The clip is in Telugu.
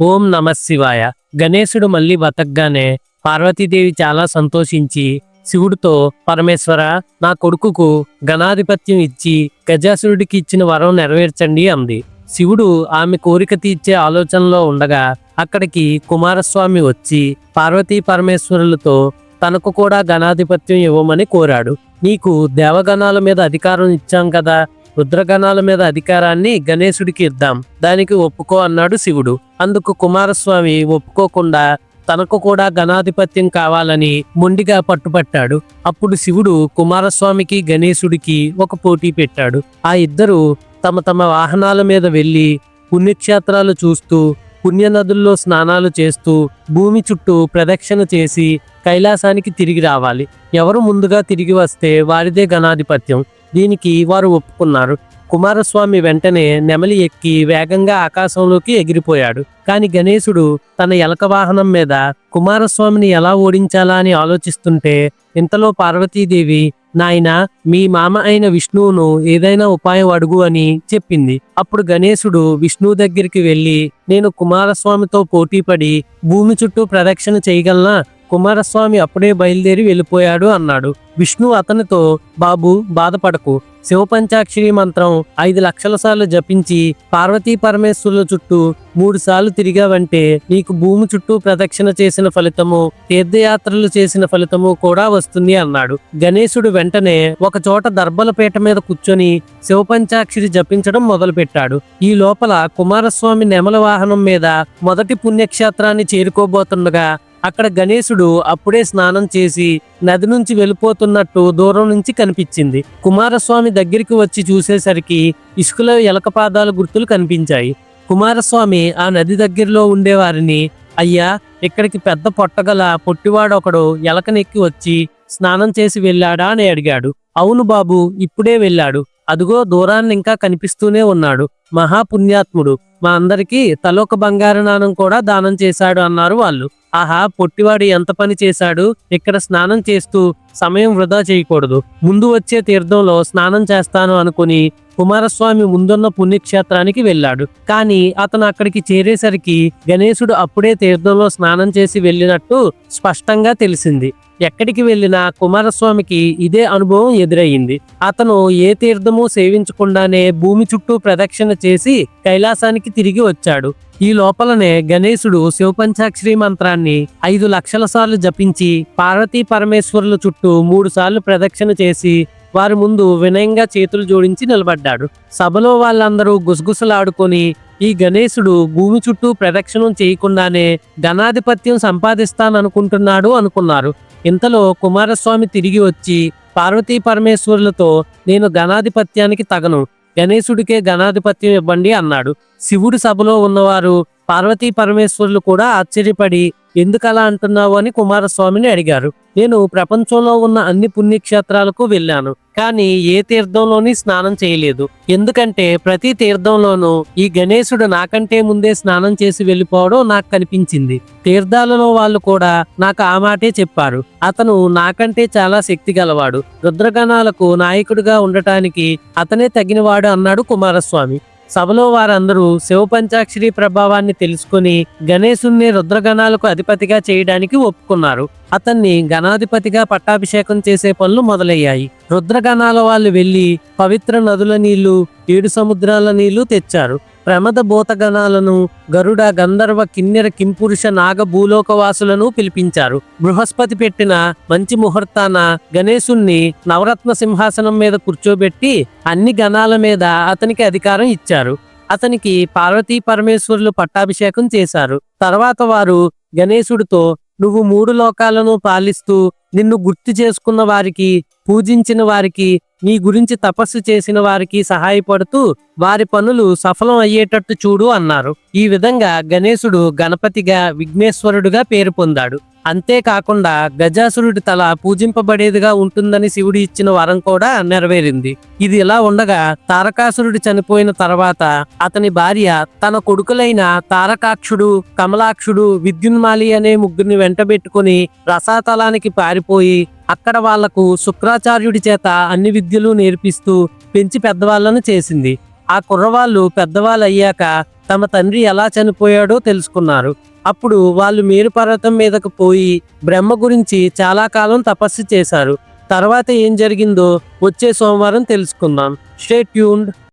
ఓం నమ శివాయ. గణేశుడు మళ్ళీ బతకగానే పార్వతీదేవి చాలా సంతోషించి శివుడితో పరమేశ్వర నా కొడుకుకు గణాధిపత్యం ఇచ్చి గజాసురుడికి ఇచ్చిన వరం నెరవేర్చండి అంది. శివుడు ఆమె కోరిక తీర్చే ఆలోచనలో ఉండగా అక్కడికి కుమారస్వామి వచ్చి పార్వతీ పరమేశ్వరులతో తనకు కూడా గణాధిపత్యం ఇవ్వమని కోరాడు. నీకు దేవగణాల మీద అధికారం ఇచ్చాం కదా రుద్రగణాల మీద అధికారాన్ని గణేశుడికి ఇద్దాం. దానికి ఒప్పుకో అన్నాడు శివుడు. అందుకు కుమారస్వామి ఒప్పుకోకుండా తనకు కూడా గణాధిపత్యం కావాలని మొండిగా పట్టుపట్టాడు. అప్పుడు శివుడు కుమారస్వామికి గణేశుడికి ఒక పోటీ పెట్టాడు. ఆ ఇద్దరు తమ తమ వాహనాల మీద వెళ్ళి పుణ్యక్షేత్రాలు చూస్తూ పుణ్యనదుల్లో స్నానాలు చేస్తూ భూమి చుట్టూ ప్రదక్షిణ చేసి కైలాసానికి తిరిగి రావాలి. ఎవరు ముందుగా తిరిగి వస్తే వారిదే గణాధిపత్యం. దీనికి వారు ఒప్పుకున్నారు. కుమారస్వామి వెంటనే నెమలి ఎక్కి వేగంగా ఆకాశంలోకి ఎగిరిపోయాడు. కాని గణేశుడు తన ఎలక వాహనం మీద కుమారస్వామిని ఎలా ఓడించాలా అని ఆలోచిస్తుంటే ఇంతలో పార్వతీదేవి నాయన మీ మామ అయిన విష్ణువును ఏదైనా ఉపాయం అడుగు అని చెప్పింది. అప్పుడు గణేశుడు విష్ణువు దగ్గరికి వెళ్ళి నేను కుమారస్వామితో పోటీపడి భూమి చుట్టూ ప్రదక్షిణ చేయగలనా? కుమారస్వామి అప్పుడే బయలుదేరి వెళ్ళిపోయాడు అన్నాడు. విష్ణు అతనితో బాబు బాధపడకు. శివపంచాక్షరి మంత్రం ఐదు లక్షల సార్లు జపించి పార్వతీ పరమేశ్వరుల చుట్టూ మూడు సార్లు తిరిగావంటే నీకు భూమి చుట్టూ ప్రదక్షిణ చేసిన ఫలితము తీర్థయాత్రలు చేసిన ఫలితము కూడా వస్తుంది అన్నాడు. గణేశుడు వెంటనే ఒక చోట దర్భల పీట మీద కూర్చొని శివపంచాక్షరి జపించడం మొదలుపెట్టాడు. ఈ లోపల కుమారస్వామి నెమల వాహనం మీద మొదటి పుణ్యక్షేత్రాన్ని చేరుకోబోతుండగా అక్కడ గణేశుడు అప్పుడే స్నానం చేసి నది నుంచి వెళ్ళిపోతున్నట్టు దూరం నుంచి కనిపించింది. కుమారస్వామి దగ్గరికి వచ్చి చూసేసరికి ఇసుకలో ఎలక పాదాల గుర్తులు కనిపించాయి. కుమారస్వామి ఆ నది దగ్గరలో ఉండేవారిని అయ్యా ఇక్కడికి పెద్ద పొట్టగల పొట్టివాడు ఒకడు ఎలకనెక్కి వచ్చి స్నానం చేసి వెళ్ళాడా? అని అడిగాడు. అవును బాబు ఇప్పుడే వెళ్ళాడు. అదుగో దూరాన్ని ఇంకా కనిపిస్తూనే ఉన్నాడు. మహాపుణ్యాత్ముడు. మా అందరికీ తలొక బంగారు నాణం కూడా దానం చేశాడు అన్నారు వాళ్ళు. ఆహా పొట్టివాడు ఎంత పని చేశాడు? ఇక్కడ స్నానం చేస్తూ సమయం వృధా చేయకూడదు. ముందు వచ్చే తీర్థంలో స్నానం చేస్తాను అనుకుని కుమారస్వామి ముందున్న పుణ్యక్షేత్రానికి వెళ్ళాడు. కానీ అతను అక్కడికి చేరేసరికి గణేశుడు అప్పుడే తీర్థంలో స్నానం చేసి వెళ్ళినట్టు స్పష్టంగా తెలిసింది. ఎక్కడికి వెళ్ళినా కుమారస్వామికి ఇదే అనుభవం ఎదురయ్యింది. అతను ఏ తీర్థము సేవించకుండానే భూమి చుట్టూ ప్రదక్షిణ చేసి కైలాసానికి తిరిగి వచ్చాడు. ఈ లోపలనే గణేశుడు శివపంచాక్షరి మంత్రాన్ని ఐదు లక్షల సార్లు జపించి పార్వతీ పరమేశ్వరుల చుట్టూ మూడు సార్లు ప్రదక్షిణ చేసి వారి ముందు వినయంగా చేతులు జోడించి నిలబడ్డాడు. సభలో వాళ్ళందరూ గుసగుసలాడుకొని ఈ గణేశుడు భూమి చుట్టూ ప్రదక్షిణం చేయకుండానే ధనాధిపత్యం సంపాదిస్తాననుకుంటున్నాడు అనుకున్నారు. ఇంతలో కుమారస్వామి తిరిగి వచ్చి పార్వతీ పరమేశ్వరులతో నేను గణాధిపత్యానికి తగను. గణేశుడికే గణాధిపత్యం ఇవ్వండి అన్నాడు. శివుడి సభలో ఉన్నవారు పార్వతీ పరమేశ్వరులు కూడా ఆశ్చర్యపడి ఎందుకలా అంటున్నావు అని కుమారస్వామిని అడిగారు. నేను ప్రపంచంలో ఉన్న అన్ని పుణ్యక్షేత్రాలకు వెళ్ళాను కానీ ఏ తీర్థంలోని స్నానం చేయలేదు. ఎందుకంటే ప్రతి తీర్థంలోనూ ఈ గణేశుడు నాకంటే ముందే స్నానం చేసి వెళ్ళిపోవడం నాకు కనిపించింది. తీర్థాలలో వాళ్ళు కూడా నాకు ఆ మాటే చెప్పారు. అతను నాకంటే చాలా శక్తి గలవాడు. రుద్రగణాలకు నాయకుడిగా ఉండటానికి అతనే తగినవాడు అన్నాడు కుమారస్వామి. సభలో వారందరూ శివపంచాక్షరి ప్రభావాన్ని తెలుసుకుని గణేశుణ్ణి రుద్రగణాలకు అధిపతిగా చేయడానికి ఒప్పుకున్నారు. అతన్ని గణాధిపతిగా పట్టాభిషేకం చేసే పనులు మొదలయ్యాయి. రుద్రగణాల వాళ్ళు వెళ్ళి పవిత్ర నదుల నీళ్ళు ఏడు సముద్రాల నీళ్ళు తెచ్చారు. ప్రమద బోతగణాలను గరుడ గంధర్వ కిన్నెర కింపురుష నాగ భూలోకవాసులను పిలిపించారు. బృహస్పతి పెట్టిన మంచి ముహూర్తాన గణేశుణ్ణి నవరత్న సింహాసనం మీద కూర్చోబెట్టి అన్ని గణాల మీద అతనికి అధికారం ఇచ్చారు. అతనికి పార్వతీ పరమేశ్వరులు పట్టాభిషేకం చేశారు. తర్వాత వారు గణేశుడితో నువ్వు మూడు లోకాలను పాలిస్తూ నిన్ను గుర్తు చేసుకున్న వారికి పూజించిన వారికి నీ గురించి తపస్సు చేసిన వారికి సహాయపడుతూ వారి పనులు సఫలం అయ్యేటట్టు చూడు అన్నారు. ఈ విధంగా గణేశుడు గణపతిగా విఘ్నేశ్వరుడుగా పేరు పొందాడు. అంతేకాకుండా గజాసురుడి తల పూజింపబడేదిగా ఉంటుందని శివుడు ఇచ్చిన వరం కూడా నెరవేరింది. ఇది ఇలా ఉండగా తారకాసురుడు చనిపోయిన తర్వాత అతని భార్య తన కొడుకులైన తారకాక్షుడు కమలాక్షుడు విద్యున్మాలి అనే ముగ్గురిని వెంటబెట్టుకుని రసాతలానికి పారిపోయి అక్కడ వాళ్ళకు శుక్రాచార్యుడి చేత అన్ని విద్యలు నేర్పిస్తూ పెంచి పెద్దవాళ్ళను చేసింది. ఆ కుర్రవాళ్ళు పెద్దవాళ్ళు అయ్యాక తమ తండ్రి ఎలా చనిపోయాడో తెలుసుకున్నారు. అప్పుడు వాళ్ళు మేరు పర్వతం మీదకు పోయి బ్రహ్మ గురించి చాలా కాలం తపస్సు చేశారు. తర్వాత ఏం జరిగిందో వచ్చే సోమవారం తెలుసుకుందాం. Stay tuned